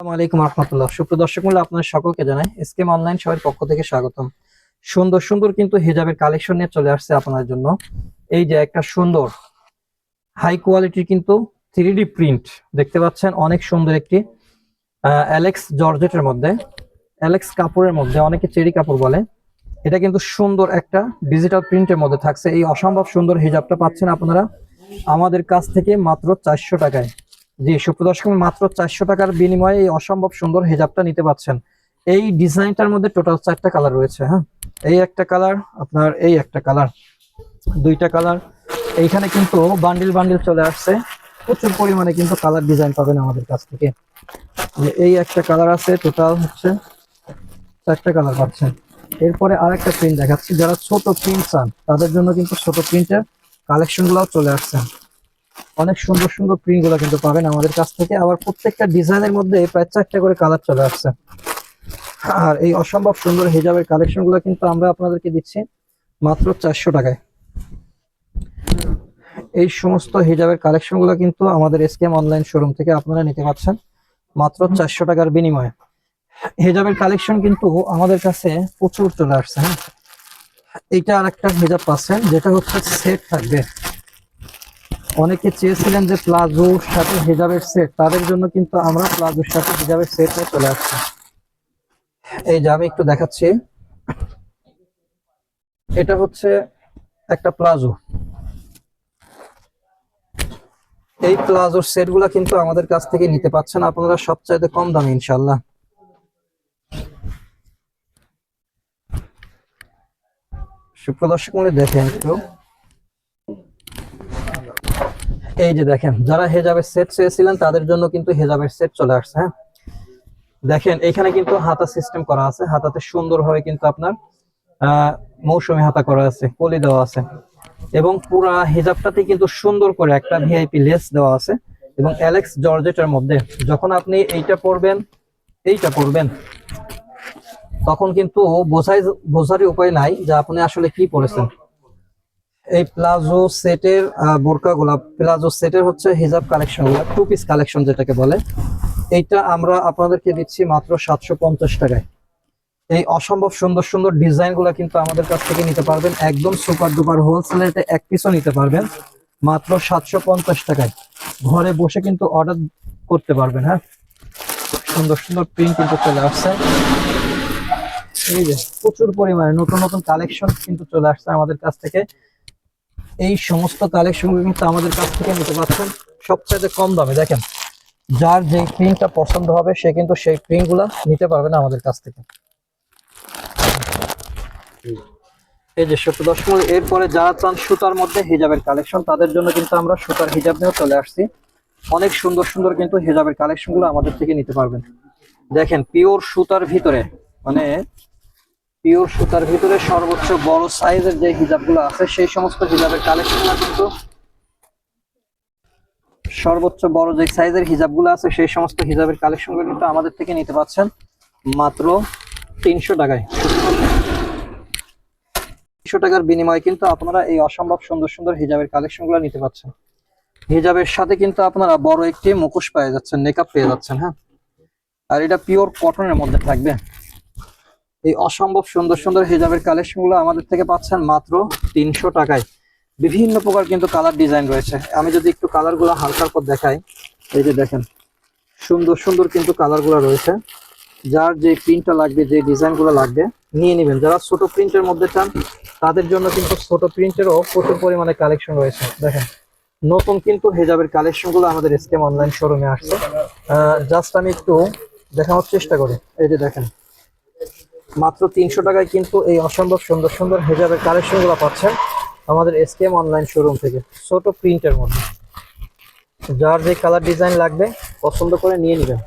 আলাইকুম রহমতুল্লাহ। সুপ্রিয় দর্শক মূল্য আপনার সকলকে জানাই এসকেম অনলাইন সবার পক্ষ থেকে স্বাগতম। সুন্দর সুন্দর কিন্তু হিজাবের কালেকশন নিয়ে চলে আসছে আপনার জন্য। এই যে একটা সুন্দর হাই কোয়ালিটির কিন্তু থ্রি প্রিন্ট দেখতে পাচ্ছেন অনেক সুন্দর একটি অ্যালেক্স জর্জেটের মধ্যে অ্যালেক্স কাপড়ের মধ্যে, অনেকে চেরি কাপড় বলে। এটা কিন্তু সুন্দর একটা ডিজিটাল প্রিন্টের মধ্যে থাকছে। এই অসম্ভব সুন্দর হিজাবটা পাচ্ছেন আপনারা। আমাদের কাছ থেকে মাত্র চারশো টাকায়। জি সুপ্রদর্শক মাত্র চারশো টাকার বিনিময়ে এই অসম্ভব সুন্দর হেজাবটা নিতে পাচ্ছেন। এই ডিজাইনটার মধ্যে টোটাল চারটা কালার রয়েছে হ্যাঁ? এই একটা কালার আপনার এই একটা কালার দুইটা কালার এইখানে কিন্তু বান্ডিল বান্ডিল চলে আসছে। প্রচুর পরিমাণে কিন্তু কালার ডিজাইন পাবেন আমাদের কাছ থেকে। এই একটা কালার আছে টোটাল হচ্ছে চারটা কালার পাচ্ছেন। এরপরে আরেকটা প্রিন্ট দেখাচ্ছি। যারা ছোট প্রিন্ট চান, তাদের জন্য কিন্তু ছোট প্রিন্টের কালেকশন গুলাও চলে আসছে। অনেক সুন্দর সুন্দর প্রিন্টগুলো কিন্তু পাবেন আমাদের কাছ থেকে। আবার প্রত্যেকটা ডিজাইনের মধ্যে প্রায় চারটা করে কালার চলে আসছে। আর এই অসম্ভব সুন্দর হিজাবের কালেকশনগুলো কিন্তু আমরা আপনাদেরকে দিচ্ছি মাত্র চারশো টাকায়। এই সমস্ত হিজাবের কালেকশনগুলো কিন্তু আমাদের এসকেএম অনলাইন শোরুম থেকে আপনারা নিতে পারছেন মাত্র চারশো টাকার বিনিময়ে। হিজাবের কালেকশন কিন্তু আমাদের কাছে প্রচুর চলে আসছে হ্যাঁ? এইটা আর একটা হিজাব পাচ্ছেন, যেটা হচ্ছে সেট থাকবে। অনেকে চেয়েছিলেন যে প্লাজোর সাথে হিজাবের সেট, তাদের জন্য কিন্তু আমরা প্লাজোর সাথে হিজাবের সেট নিয়ে চলে আসছি। এই যে আমি একটু দেখাচ্ছি। এটা হচ্ছে একটা প্লাজো। এই প্লাজোর সেটগুলা কিন্তু আমাদের কাছ থেকে নিতে পাচ্ছেন আপনারা সবচাইতে কম দামে ইনশাল্লাহ সুপ্রদর্শক মনে দেখেন একটু। এই যে দেখেন, যারা হেজাবের সেট চেয়েছিলেন, তাদের জন্য কিন্তু হেজাবের সেট চলে আসছে হ্যাঁ? দেখেন, এখানে কিন্তু হাতা সিস্টেম করা আছে। হাতাতে সুন্দরভাবে কিন্তু আপনার মৌসুমি হাতা করা আছে কলি দেওয়া আছে। এবং পুরা হিজাবটাতে কিন্তু সুন্দর করে একটা ভিআইপি লেস দেওয়া আছে। এবং অ্যালেক্স জর্জেটের মধ্যে, যখন আপনি এইটা পরবেন এইটা পরবেন, তখন কিন্তু বোঝাই বোঝারই উপায় নাই যে আপনি আসলে কি পরেছেন। এই প্লাজো সেটের বোরকা গুলা প্লাজো সেটের হচ্ছে হিজাব কালেকশন টু পিস কালেকশন যেটাকে বলে। এইটা আমরা আপনাদেরকে দিচ্ছি মাত্র সাতশো পঞ্চাশ টাকায়। এই অসম্ভব সুন্দর সুন্দর ডিজাইনগুলা কিন্তু আমাদের কাছ থেকে নিতে পারবেন। একদম সুপার ডুপার হোলসেল রেটে এক পিসও নিতে পারবেন। মাত্র সাতশো পঞ্চাশ টাকায়। ঘরে বসে কিন্তু অর্ডার করতে পারবেন হ্যাঁ? সুন্দর সুন্দর প্রিন্ট কিন্তু চলে আসছে। এই যে প্রচুর পরিমাণে নতুন নতুন কালেকশন কিন্তু চলে আসছে আমাদের কাছ থেকে। এই সমস্ত কালেকশনগুলো কিন্তু আমাদের কাছ থেকে নিতে পারছেন সবচাইতে কম দামে। দেখেন, যার যে প্রিন্টটা পছন্দ হবে, সে কিন্তু সেই প্রিন্টগুলা নিতে পারবে না আমাদের কাছ থেকে। এই যে সত্য দশ এরপরে যারা চান সুতার মধ্যে হিজাবের কালেকশন তাদের জন্য কিন্তু আমরা সুতার হিজাব নিয়েও চলে আসছি। অনেক সুন্দর সুন্দর কিন্তু হিজাবের কালেকশনগুলো আমাদের থেকে নিতে পারবেন। দেখেন পিওর সুতার ভিতরে মানে পিওর সুতার ভিতরে সর্বোচ্চ বড় সাইজের যে হিজাবগুলো আছে, সেই সমস্ত হিজাবের কালেকশনগুলো কিন্তু সর্বোচ্চ বড় যে সাইজের হিজাবগুলো আছে, সেই সমস্ত হিজাবের কালেকশনগুলো কিন্তু আমাদের থেকে নিতে পাচ্ছেন মাত্র তিনশো টাকায়। তিনশো টাকার বিনিময়ে কিন্তু আপনারা এই অসম্ভব সুন্দর সুন্দর হিজাবের কালেকশনগুলো নিতে পাচ্ছেন। হিজাবের সাথে কিন্তু আপনারা বড় একটি মুখোশ পেয়ে যাচ্ছেন মেকআপ পেয়ে যাচ্ছেন হ্যাঁ? আর এটা পিওর কটনের মধ্যে থাকবে। এই অসম্ভব সুন্দর সুন্দর হিজাবের কালেকশনগুলো আমাদের থেকে পাচ্ছেন মাত্র তিনশো টাকায়। বিভিন্ন প্রকার কিন্তু কালার ডিজাইন রয়েছে। আমি যদি একটু কালারগুলো হালকার পর দেখাই, এই যে দেখেন, সুন্দর সুন্দর কিন্তু কালারগুলো রয়েছে। যার যে প্রিন্টটা লাগবে, যে ডিজাইনগুলো লাগবে, নিয়ে নেবেন। যারা ছোট প্রিন্টের মধ্যে চান, তাদের জন্য কিন্তু ছোট প্রিন্টেরও প্রচুর পরিমাণে কালেকশন রয়েছে। দেখেন, নতুন কিন্তু হেজাবের কালেকশনগুলো আমাদের স্কেম অনলাইন শোরুমে আসছে। জাস্ট আমি একটু দেখানোর চেষ্টা করি। এই যে দেখেন মাত্র তিনশো টাকায় কিন্তু এই অসম্ভব সুন্দর সুন্দর হেজাবের কালেকশনগুলো পাচ্ছেন আমাদের এসকেএম অনলাইন শোরুম থেকে। ছোট প্রিন্টের মধ্যে। যার যে কালার ডিজাইন লাগবে, পছন্দ করে নিয়ে নেবেন।